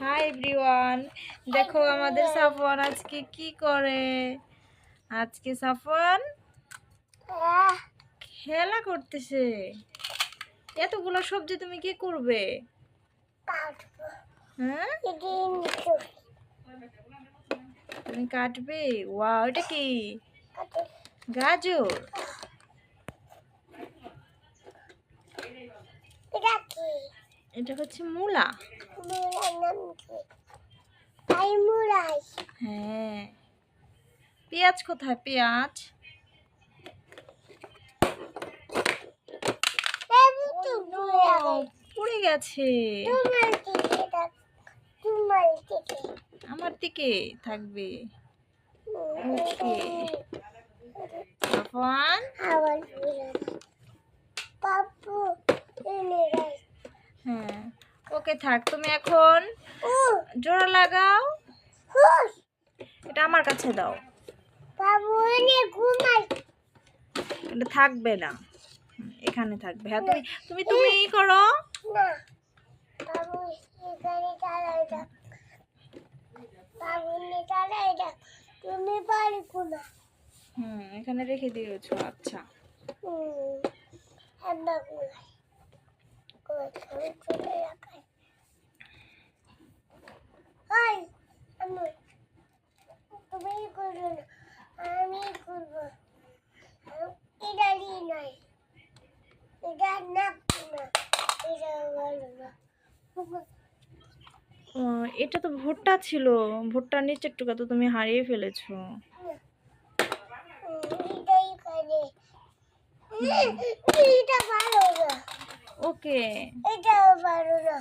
Hi everyone দেখো আমাদের সাফওয়ান আজকে কি করে? আজকে সাফওয়ান খেলা করতেছে। এতগুলো সবজি তুমি কি করবে? হ্যাঁ? তুমি কাটবে? ওয়াও এটা কি? গাজর। এটা হচ্ছে মূলা। হ্যাঁ। পেঁয়াজ কোথায়? পেঁয়াজ। পড়ে গেছে। আমার দিকে থাকবে। ওকে সাফওয়ান পাপু হ্যাঁ ওকে থাক, তুমি এখন জোড়া লাগাও। এটা আমার কাছে দাও। এটা থাকবে না। এখানে থাকবে। হ্যাঁ তুমি তুমি তুমি ই করো। হুম, এখানে রেখে দিয়েছ আচ্ছা। হুম একবার কোনা কোথায় চলে রাখাই হাই আমি তুমি করবে না আমি করব এটা নিয়ে। এটা না এটা এটা তো ভুট্টা ছিল। ভুট্টার নিচের টুকা তো তুমি হারিয়ে ফেলেছো। ওকে। এটা ভালো না।